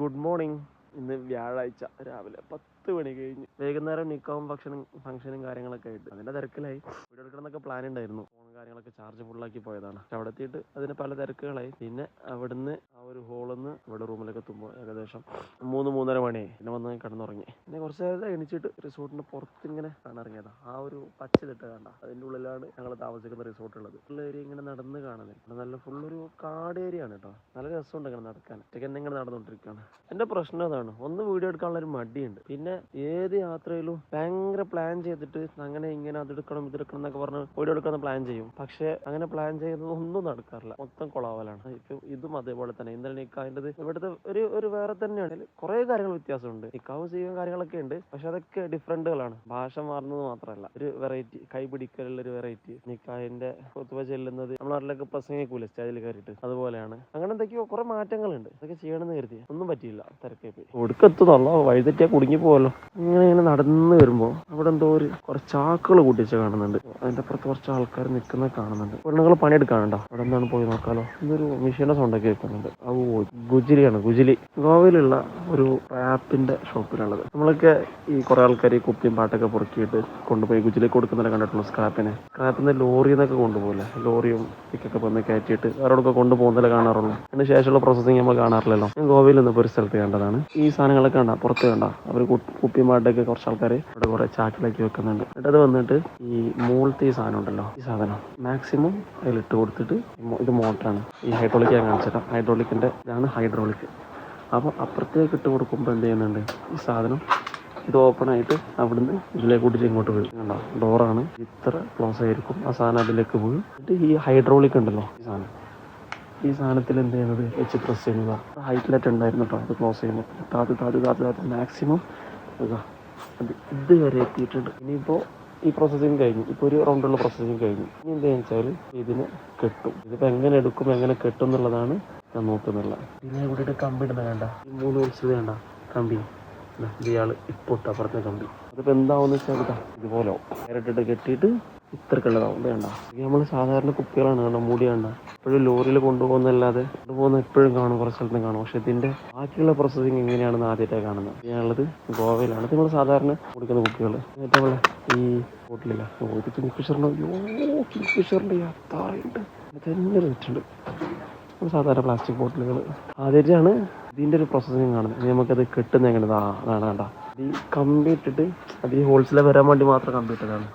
Good morning. ഇന്ന് വ്യാഴാഴ്ച രാവിലെ പത്ത് മണി കഴിഞ്ഞ്. വൈകുന്നേരം നിക്കോം ഭക്ഷണം ഫംഗ്ഷനും കാര്യങ്ങളൊക്കെ ആയിട്ട്. അതിന്റെ തിരക്കിലായി. വീഡിയോ എടുക്കണമെന്നൊക്കെ പ്ലാൻ ഉണ്ടായിരുന്നു കാര്യങ്ങളൊക്കെ ചാർജ് ഫുള്ളാക്കി പോയതാണ്. അവിടെ എത്തിയിട്ട് അതിന് പല തിരക്കുകളായി. പിന്നെ അവിടുന്ന് ആ ഒരു ഹോളിൽ നിന്ന് ഇവിടെ റൂമിലേക്ക് എത്തുമ്പോൾ ഏകദേശം മൂന്ന് മൂന്നര മണിയായി പിന്നെ വന്ന് കിടന്നുറങ്ങി. പിന്നെ കുറച്ച് നേരം എണീച്ചിട്ട് റിസോർട്ടിന്റെ പുറത്ത് ഇങ്ങനെ കാണിറങ്ങിയത് ആ ഒരു പച്ചതിട്ട് കണ്ട. അതിന്റെ ഉള്ളിലാണ് ഞങ്ങൾ താമസിക്കുന്ന റിസോർട്ട് ഉള്ളത്. ഉള്ള ഏരിയ ഇങ്ങനെ നടന്ന് കാണുന്നത് നല്ല ഫുള്ളൊരു കാട് ഏരിയ ആണ് കേട്ടോ നല്ല രസമുണ്ട് ഇങ്ങനെ നടക്കാൻ. ഒറ്റയ്ക്ക് തന്നെ ഇങ്ങനെ നടന്നുകൊണ്ടിരിക്കുകയാണ് എന്റെ പ്രശ്നം അതാണ്. ഒന്ന് വീഡിയോ എടുക്കാനുള്ള ഒരു മടിയുണ്ട്. പിന്നെ ഏത് യാത്രയിലും ഭയങ്കര പ്ലാൻ ചെയ്തിട്ട് അങ്ങനെ ഇങ്ങനെ അതെടുക്കണം ഇതെടുക്കണം എന്നൊക്കെ പറഞ്ഞ് വീഡിയോ എടുക്കാൻ പ്ലാൻ ചെയ്യും. പക്ഷെ അങ്ങനെ പ്ലാൻ ചെയ്യുന്നത് ഒന്നും നടക്കാറില്ല. മൊത്തം കൊളാവലാണ്. ഇപ്പൊ ഇതും അതേപോലെ തന്നെ. ഇന്നലെ നിക്കാവിന്റെ ഇവിടുത്തെ ഒരു ഒരു വേറെ തന്നെയാണ്. കുറെ കാര്യങ്ങൾ വ്യത്യാസമുണ്ട്. നിക്കാവ് ചെയ്യുന്ന കാര്യങ്ങളൊക്കെ ഉണ്ട്. പക്ഷെ അതൊക്കെ ഡിഫറന്റുകളാണ് ഭാഷ മാറുന്നത് മാത്രമല്ല. ഒരു വെറൈറ്റി കൈ പിടിക്കലുള്ള ഒരു വെറൈറ്റി നിക്കാഹിന്റെ പൊതുവെ ചെല്ലുന്നത് നമ്മുടെ നാട്ടിലൊക്കെ പ്രസംഗിക്കൂല? സ്റ്റേജിൽ കയറിയിട്ട്. അതുപോലെയാണ്. അങ്ങനെ എന്തൊക്കെയോ കുറെ മാറ്റങ്ങളുണ്ട്. അതൊക്കെ ചെയ്യണമെന്ന് കരുതി. ഒന്നും പറ്റിയില്ല. തിരക്കേ പോയി ഒടുക്കെത്തുന്നല്ല വഴിതെറ്റിയാ കുടുങ്ങി പോവല്ലോ. ഇങ്ങനെ ഇങ്ങനെ നടന്നു വരുമ്പോ അവിടെ എന്തോ ഒരു കുറച്ച് ചാക്കുകൾ കൂട്ടിച്ച് കാണുന്നുണ്ട്. അതിന്റെ അപ്പുറത്ത് കുറച്ച് ആൾക്കാർ നിൽക്കുന്നത് കാണുന്നുണ്ട്. പെണ്ണുങ്ങൾ പണിയെടുക്കാനുണ്ടോ? അവിടെ എന്താണ് പോയി നോക്കാലോ? ഇതൊരു മെഷീന്റെ സൗണ്ടൊക്കെ കേൾക്കുന്നുണ്ട്. ഓ ഗുജിലിയാണ് ഗുജിലി. ഗോവയിലുള്ള ഒരു റാപ്പിന്റെ ഷോപ്പിലുള്ളത് നമ്മളൊക്കെ ഈ കുറേ ആൾക്കാർ ഈ കുപ്പിയും പാട്ടൊക്കെ പൊറുക്കിയിട്ട് കൊണ്ടുപോയി ഗുജിലി കൊടുക്കുന്നതിനെ കണ്ടിട്ടുള്ളൂ സ്ക്രാപ്പിനെ? സ്ക്രാപ്പിന്ന് ലോറിയിൽ നിന്നൊക്കെ കൊണ്ടുപോകില്ല? ലോറിയും ഇക്കൊക്കെ വന്ന് കയറ്റിയിട്ട് അവരോടൊക്കെ കൊണ്ടുപോകുന്നതിലെ കാണാറുള്ളൂ. അതിന് ശേഷമുള്ള പ്രോസസ്സിങ് നമ്മൾ കാണാറില്ലല്ലോ. ഞാൻ ഗോവയിൽ നിന്ന് ഒരു സ്ഥലത്ത് കണ്ടതാണ്. ഈ സാധനങ്ങളൊക്കെ കണ്ട പുറത്ത് കണ്ട. അവർ കുപ്പിയും പാട്ടൊക്കെ കുറച്ച് ആൾക്കാർ അവിടെ കുറേ ചാക്കിലാക്കി വെക്കുന്നുണ്ട്. എന്നിട്ട് അത് വന്നിട്ട് ഈ മൂളത്തെ ഈ സാധനം ഉണ്ടല്ലോ ഈ സാധനം. മാക്സിമം അതിലിട്ട് കൊടുത്തിട്ട് ഇത് മോട്ടറാണ്. ഈ ഹൈഡ്രോളിക് ഞാൻ കാണിച്ചിട്ടാ ഹൈഡ്രോളിക്കിന്റെ ഇതാണ് ഹൈഡ്രോളിക് അപ്പോൾ അപ്പുറത്തേക്ക് ഇട്ട് കൊടുക്കുമ്പോൾ എന്ത് ചെയ്യുന്നുണ്ട്? ഈ സാധനം ഇത് ഓപ്പൺ ആയിട്ട് അവിടുന്ന് ഇതിലേക്ക് കൂട്ടിട്ട് ഇങ്ങോട്ട് വീഴും കണ്ടോ? ഡോറാണ് ഇത്ര ക്ലോസ് ആയിരിക്കും. ആ സാധനം അതിലേക്ക് വീഴും എന്നിട്ട് ഈ ഹൈഡ്രോളിക് ഉണ്ടല്ലോ ഈ സാധനം. ഈ സാധനത്തിൽ എന്ത് ചെയ്യുന്നത്? വെച്ച് പ്രസ് ചെയ്യുക ഹൈറ്റ്ലെറ്റ് ഉണ്ടായിരുന്നു കേട്ടോ അത് ക്ലോസ് ചെയ്യുമ്പോൾ താത്ത് താത്ത് താത്ത് താത്ത് മാക്സിമം അത് ഇതുവരെ എത്തിയിട്ടുണ്ട്. ഇനിയിപ്പോൾ ഈ പ്രോസസ്സിങ് കഴിഞ്ഞു. ഇപ്പോൾ ഒരു റൗണ്ടുള്ള പ്രോസസ്സിങ് കഴിഞ്ഞു. ഇനി എന്താണെന്ന് വെച്ചാൽ ഇതിന് കെട്ടും. ഇതിപ്പോൾ എങ്ങനെ എടുക്കും എങ്ങനെ കെട്ടും എന്നുള്ളതാണ് ഞാൻ നോക്കുന്നില്ല പിന്നെ ഇവിടെ കമ്പി ഇടുന്ന വേണ്ട ഈ മൂന്ന് വലിച്ചത് വേണ്ട കമ്പി. ഇയാൾ ഇപ്പോൾ ഇട്ട അപ്പുറത്തെ കമ്പി. അതിപ്പോൾ എന്താവുമെന്ന് വെച്ചാൽ ഇതാ ഇതുപോലെ നേരിട്ടിട്ട് കെട്ടിയിട്ട് ഇത്രക്കുള്ളതാവും. ഇത് വേണ്ട നമ്മൾ സാധാരണ കുപ്പികളാണ് കാണാം മൂടി വേണ്ട എപ്പോഴും ലോറിയിൽ കൊണ്ടുപോകുന്നല്ലാതെ കൊണ്ടുപോകുന്ന എപ്പോഴും കാണും കുറച്ച് സ്ഥലത്ത് കാണും. പക്ഷെ ഇതിന്റെ ബാക്കിയുള്ള പ്രോസസ്സിങ് എങ്ങനെയാണെന്ന് ആദ്യമായിട്ടാണ് കാണുന്നത്. ഞാനുള്ളത് ഗോവയിലാണ്. നമ്മൾ സാധാരണ കുടിക്കുന്ന കുപ്പികൾ എന്നിട്ട് നമ്മളെ ഈ ബോട്ടിലില്ല. ഓ ഇത് കിങ്ഫിഷറിന്റെ അയ്യോ കിങ്ഫിഷറിന്റെ യാത്രയുണ്ട് തന്നെ വെച്ചിട്ടുണ്ട് സാധാരണ പ്ലാസ്റ്റിക് ബോട്ടിലുകൾ ആദ്യമായിട്ടാണ് ഇതിന്റെ ഒരു പ്രോസസ്സിങ് കാണുന്നത്. നമുക്കത് കെട്ടുന്ന എങ്ങനെ അതാണ് വേണ്ട ഈ കമ്പി ഇട്ടിട്ട് അത് ഈ ഹോൾസെയിൽ വരാൻ വേണ്ടി മാത്രം കമ്പി ഇട്ടതാണ്.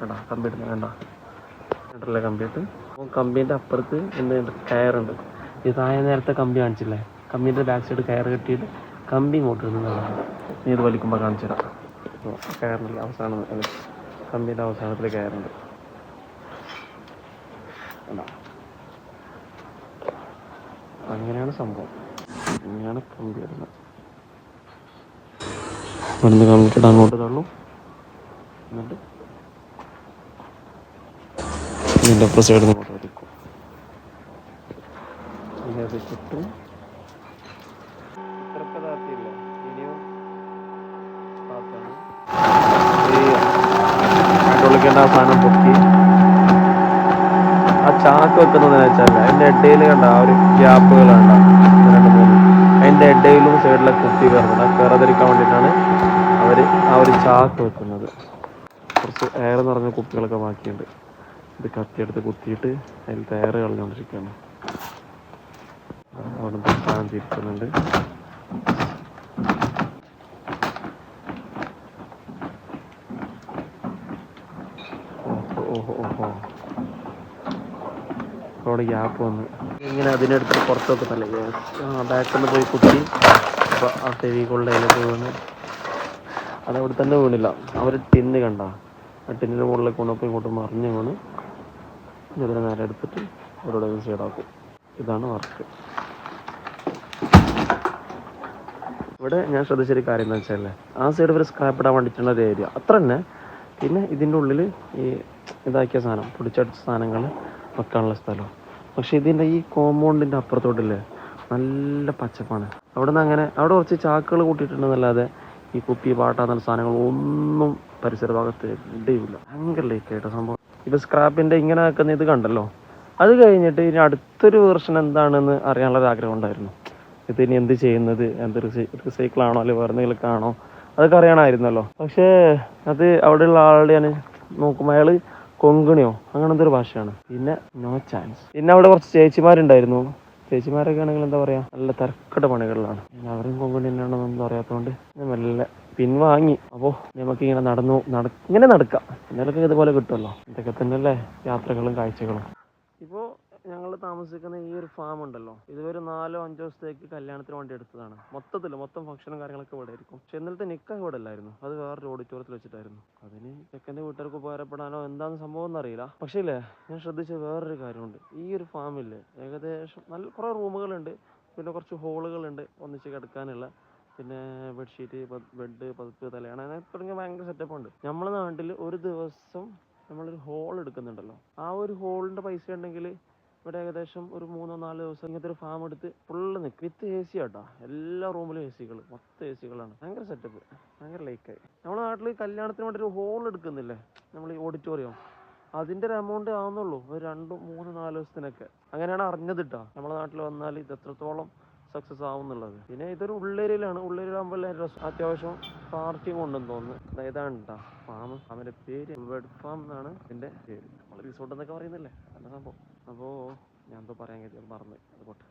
വേണ്ട കമ്പി ഇടുന്നത് വേണ്ട. ഇട്ടല്ലേ കമ്പി ഇട്ട് അപ്പോൾ കമ്പീന്റെ അപ്പുറത്ത് എന്തുണ്ട് കയറുണ്ട് ഈ താഴെ നേരത്തെ കമ്പി കാണിച്ചില്ലേ? കമ്പീന്റെ ബാക്ക് സൈഡ് കയർ കെട്ടിയിട്ട് കമ്പി ഇങ്ങോട്ട് ഇടുന്നതാണ് നീ ഇത് വലിക്കുമ്പോൾ കാണിച്ചു തരാം. കയറിന്റെ അവസാനം കമ്പീന്റെ അവസാനത്തിൽ കയറുണ്ട്. അങ്ങനെയാണ് സംഭവം. അങ്ങനെയാണ് കമ്പി ഇടുന്നത് ഇവിടുന്ന് കമ്പിട്ട് അങ്ങോട്ട് തള്ളും എന്നിട്ട് ഇതിന്റെ അപ്പുറം സൈഡിൽ നിന്ന് ഇങ്ങോട്ട് വലിക്കും ഇനി അത് കിട്ടും. ആ സാധനം പൊക്കി. ആ ചാക്ക് വെക്കുന്നതെന്ന് വെച്ചാൽ അതിന്റെ ഇടയിൽ കണ്ട ആ ഒരു ഗ്യാപ്പുകൾ കണ്ട. രണ്ട് മൂന്ന് അതിന്റെ ഇടയിലും സൈഡിലെ കുത്തി കയറുന്നുണ്ട്. ആ കയറാതിരിക്കാൻ വേണ്ടിയിട്ടാണ് അവർ ആ ഒരു ചാക്ക് വെക്കുന്നത്. കുറച്ച് എയർ നിറഞ്ഞ കുപ്പികളൊക്കെ ബാക്കിയുണ്ട്. ഇത് കത്തിയെടുത്ത് കുത്തിയിട്ട് അതിൽ എയർ കളഞ്ഞുകൊണ്ടിരിക്കുകയാണ്. അവിടെ സാധനം തിരിക്കുന്നുണ്ട്. ഓഹോ ഓഹോ. അവിടെ ഗ്യാപ്പ് വന്ന്. ഇങ്ങനെ അതിനടുത്ത് പുറത്തൊക്കെ ആ ബാക്കിൽ പോയി കുത്തി. അപ്പോൾ ആ ഫെവികളുടെ ഇലക്ക് വീണ്. അതവിടെ തന്നെ വീണില്ല. അവർ ടിന്ന് കണ്ട. ആ ടിന്നിന്റെ മുകളിലേക്ക് കൊണ്ടുപോയി ഇങ്ങോട്ട് മറിഞ്ഞ് വീണ്. ഇതിനെ നേരെ എടുത്തിട്ട് അവരോട് സൈഡാക്കും ഇതാണ് വർക്ക് ഇവിടെ ഞാൻ ശ്രദ്ധിച്ചൊരു കാര്യം എന്താ വെച്ചാൽ ആ സൈഡ് വരെ സ്ക്രാപ്പ് ഇടാൻ വേണ്ടിയിട്ടുള്ള ഒരു ഏരിയ അത്ര തന്നെ. പിന്നെ ഇതിന്റെ ഉള്ളിൽ ഈ ഇതാക്കിയ സാധനം പൊടിച്ചടിച്ച സാധനങ്ങൾ വെക്കാനുള്ള സ്ഥലം. പക്ഷെ ഇതിന്റെ ഈ കോമ്പൗണ്ടിന്റെ അപ്പുറത്തോട്ടില്ലേ നല്ല പച്ചപ്പാണ്. അവിടെ നിന്ന് അങ്ങനെ അവിടെ കുറച്ച് ചാക്കുകൾ കൂട്ടിയിട്ടുണ്ടെന്നല്ലാതെ ഈ കുപ്പി പാട്ട എന്നുള്ള സാധനങ്ങൾ ഒന്നും പരിസര ഭാഗത്ത് ഇടയില്ല. ഭയങ്കര ലേക്കായിട്ട് സംഭവം. ഇപ്പൊ സ്ക്രാപ്പിന്റെ ഇങ്ങനെ ആക്കുന്ന ഇത് കണ്ടല്ലോ. അത് കഴിഞ്ഞിട്ട് ഇനി അടുത്തൊരു വേർഷൻ എന്താണെന്ന് അറിയാനുള്ള ഒരു ആഗ്രഹം ഉണ്ടായിരുന്നു. ഇത് ഇനി എന്ത് ചെയ്യുന്നത്? എന്ത് റിസൈക്കിൾ ആണോ? അല്ലെങ്കിൽ വേറെ എന്തെങ്കിലും ആണോ? അതൊക്കെ അറിയണമായിരുന്നല്ലോ. പക്ഷേ അത് അവിടെയുള്ള ആളുടെയാണ് നോക്കുമ്പോൾ അയാൾ കൊങ്കണിയോ? അങ്ങനത്തെ ഒരു ഭാഷയാണ്. പിന്നെ നോ ചാൻസ് പിന്നെ അവിടെ കുറച്ച് ചേച്ചിമാരുണ്ടായിരുന്നു. ചേച്ചിമാരൊക്കെ ആണെങ്കിൽ എന്താ പറയാ നല്ല തർക്കട പണികളിലാണ്. അവരും കൊങ്കണി തന്നെയാണെന്നൊന്നും അറിയാത്തതുകൊണ്ട് മെല്ലെ പിൻവാങ്ങി. അപ്പോൾ നമുക്ക് ഇങ്ങനെ നടന്നു നട ഇങ്ങനെ നടക്കാം. എന്നാലൊക്കെ ഇതുപോലെ കിട്ടുമല്ലോ ഇതൊക്കെ തന്നെയല്ലേ യാത്രകളും കാഴ്ചകളും. ഇപ്പോൾ ഞങ്ങൾ താമസിക്കുന്ന ഈ ഒരു ഫാം ഉണ്ടല്ലോ. ഇതൊരു നാലോ അഞ്ചോ ദിവസത്തേക്ക് കല്യാണത്തിന് വേണ്ടി എടുത്തതാണ്. മൊത്തത്തിൽ മൊത്തം ഫംഗ്ഷനും കാര്യങ്ങളൊക്കെ ഇവിടെ ആയിരിക്കും. പക്ഷെ ഇന്നലത്തെ നിക്ക ഇവിടെ അല്ലായിരുന്നു. അത് വേറൊരു ഓഡിറ്റോറിയത്തിൽ വെച്ചിട്ടായിരുന്നു. അതിന് ചെക്കന്റെ വീട്ടുകാർക്ക് ഉപകാരപ്പെടാനോ എന്താന്ന് സംഭവം എന്നറിയില്ല പക്ഷേ ഞാൻ ശ്രദ്ധിച്ച വേറൊരു കാര്യമുണ്ട്. ഈ ഒരു ഫാമിൽ ഏകദേശം നല്ല കുറേ റൂമുകളുണ്ട്. പിന്നെ കുറച്ച് ഹോളുകളുണ്ട് ഒന്നിച്ച് കിടക്കാനുള്ള. പിന്നെ ബെഡ്ഷീറ്റ് ബെഡ് പതിപ്പ് തലയാണ്. അങ്ങനെ തുടങ്ങിയ ഭയങ്കര സെറ്റപ്പ് ഉണ്ട്. നമ്മളെ നാട്ടിൽ ഒരു ദിവസം നമ്മളൊരു ഹോൾ എടുക്കുന്നുണ്ടല്ലോ. ആ ഒരു ഹോളിന്റെ പൈസ ഉണ്ടെങ്കിൽ ഇവിടെ ഏകദേശം ഒരു മൂന്നോ നാലോ ദിവസം ഇങ്ങനത്തെ ഒരു ഫാം എടുത്ത് ഫുള്ള് നിൽക്കും വിത്ത് എ സി ആട്ടോ. എല്ലാ റൂമിലും എ സികൾ മൊത്തം എ സികളാണ് ഭയങ്കര സെറ്റപ്പ് ഭയങ്കര ലൈക്കായി നമ്മുടെ നാട്ടിൽ കല്യാണത്തിന് വേണ്ടി ഒരു ഹോൾ എടുക്കുന്നില്ലേ? നമ്മൾ ഈ ഓഡിറ്റോറിയം അതിന്റെ ഒരു എമൗണ്ട് ആവുന്നുള്ളൂ. ഒരു രണ്ടും മൂന്ന് നാല് ദിവസത്തിനൊക്കെ. അങ്ങനെയാണ് അറിഞ്ഞത് കേട്ടോ നമ്മുടെ നാട്ടിൽ വന്നാൽ ഇത് എത്രത്തോളം സക്സസ് ആവുന്നുള്ളത്. പിന്നെ ഇതൊരു ഉള്ളേരിയയിലാണ്. ഉള്ളേരിയിലാകുമ്പോൾ എല്ലാവരും അത്യാവശ്യം പാർക്കിംഗ് ഉണ്ടെന്ന് തോന്നുന്നു. ഇതാണ് കേട്ടോ ഫാം ഫാമിന്റെ പേര്. ഫാം എന്നാണ് ഇതിന്റെ പേര്. നമ്മൾ റിസോർട്ട് എന്നൊക്കെ പറയുന്നില്ലേ? നല്ല സംഭവം. അപ്പോൾ ഞാൻ എന്തോ പറയാൻ കരുതി മറന്നു അത് പോട്ടെ.